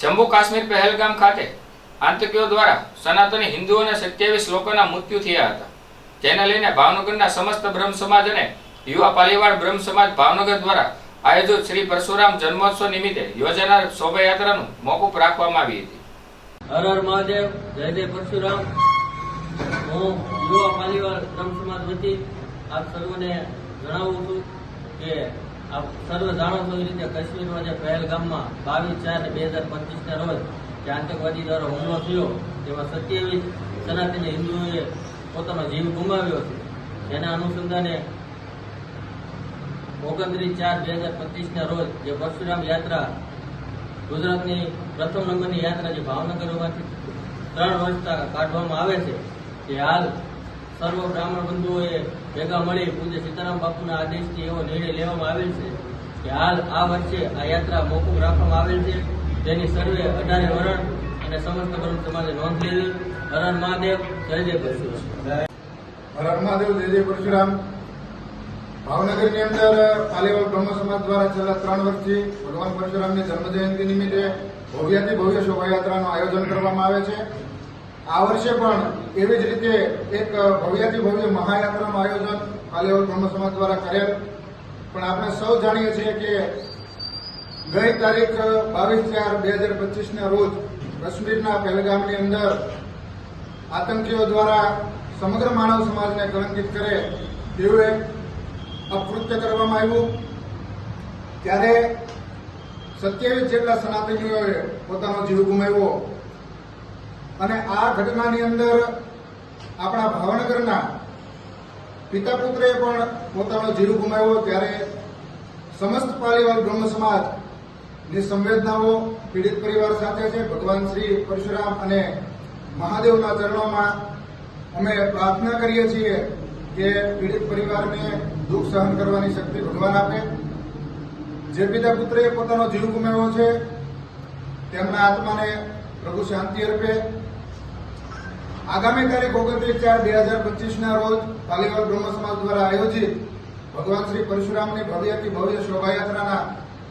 જમ્મુ કાશ્મીર પહેલગામ ખાતે આતંકીઓ દ્વારા સનાતની હિન્દુઓને સત્યાવીસ લોકોના મૃત્યુ થયા હતા. જેને લઈને ભાવનગરના સમસ્ત બ્રહ્મ સમાજ અને યુવા પાલીવાડ બ્રહ્મ સમાજ ભાવનગર દ્વારા આયોજિત શ્રી પરશુરામ જન્મોત્સવ નિમિત્તે યોજાનાર શોભાયાત્રાનું મોકૂફ રાખવામાં આવી હતી. હર હર મહાદેવ, જય જય પરશુરામ. હું યુવા પાલીવાડ બ્રહ્મ સમાજ વતી આપ સર્વને જણાવું છું કે સર્વ જાણો છો રીતે કાશ્મીરમાં જે પહેલગામમાં બાવીસ ચાર બે હજાર પચીસના રોજ જે આતંકવાદી દ્વારા હુમલો થયો તેમાં સત્યાવીસ સનાતની હિન્દુઓએ પોતાનો જીવ ગુમાવ્યો છે. જેના અનુસંધાને ઓગણત્રીસ ચાર બે હજાર પચીસના રોજ જે પરશુરામ યાત્રા, ગુજરાતની પ્રથમ નંબરની યાત્રા જે ભાવનગરમાંથી ત્રણ વર્ષ કાઢવામાં આવે છે, તે હાલ સર્વ બ્રાહ્મણ બંધુઓએ ભેગા મળી પૂજ્ય સીતારામ બાપુના આદેશથી એવો નિર્ણય લેવામાં આવેલ છે કે હાલ આ વર્ષે આ યાત્રા મોકૂફ રાખવામાં આવેલ છે. તેની સર્વે અઢારે વરણ અને સમસ્ત બ્રહ્મ સમાજે નોંધ લીધી હરણ મહાદેવ, જય જય પરશુરામ. હરણ હર મહાદેવ, જય જય પરશુરામ. ભાવનગરની અંદર પાલીવાલ બ્રહ્મ સમાજ દ્વારા છેલ્લા ત્રણ વર્ષથી ભગવાન પરશુરામની જન્મજયંતિ નિમિત્તે ભવ્યથી ભવ્ય શોભાયાત્રાનું આયોજન કરવામાં આવે છે. આ વર્ષે પણ એવી જ રીતે એક ભવ્યાથી ભવ્ય મહાયાત્રાનું આયોજન પાલીવાલ બ્રહ્મ સમાજ દ્વારા કરેલ. પણ આપણે સૌ જાણીએ છીએ કે ગઈ તારીખ બાવીસ ચાર બે હજાર પચીસના રોજ કાશ્મીરના પહેલગામની અંદર આતંકીઓ દ્વારા સમગ્ર માનવ સમાજને કલંકિત કરે તેવું એક અપકૃત્ય કરવામાં આવ્યું. ત્યારે સત્યાવીસ જેટલા સનાતનીઓએ પોતાનો જીવ ગુમાવ્યો. અને આ ઘટનાની અંદર આપણા ભાવનગરના પિતા પુત્રએ પણ પોતાનો જીવ ગુમાવ્યો ત્યારે સમસ્ત પાલીવાલ બ્રહ્મ સમાજની સંવેદનાઓ પીડિત પરિવાર સાથે છે. ભગવાન શ્રી પરશુરામ અને મહાદેવના ચરણોમાં અમે પ્રાર્થના કરીએ છીએ કે પીડિત પરિવારને દુઃખ સહન કરવાની શક્તિ ભગવાન આપે. જે પિતા પુત્રએ પોતાનો જીવ ગુમાવ્યો છે, તેમના આત્માને પ્રભુ શાંતિ અર્પે. આગામી તારીખ ઓગણત્રીસ ચાર બે હજાર પચીસના રોજ પાલીવાલ બ્રહ્મ સમાજ દ્વારા આયોજિત ભગવાન શ્રી પરશુરામની ભવ્યથી ભવ્ય શોભાયાત્રાના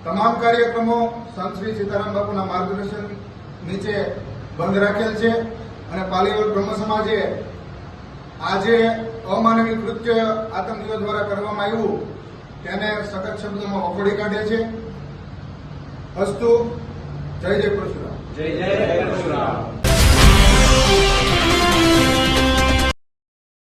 તમામ કાર્યક્રમો સંત શ્રી સીતારામ બાપુના માર્ગદર્શન નીચે બંધ રાખેલ છે અને પાલીવાલ બ્રહ્મ સમાજે આજે અમાનવી કૃત્ય આતંકીઓ દ્વારા કરવામાં આવ્યું, તેને સખત શબ્દોમાં વખોડી કાઢે છે. અસ્તુ, જય જય પરશુરામ. જય જય પરશુરામ.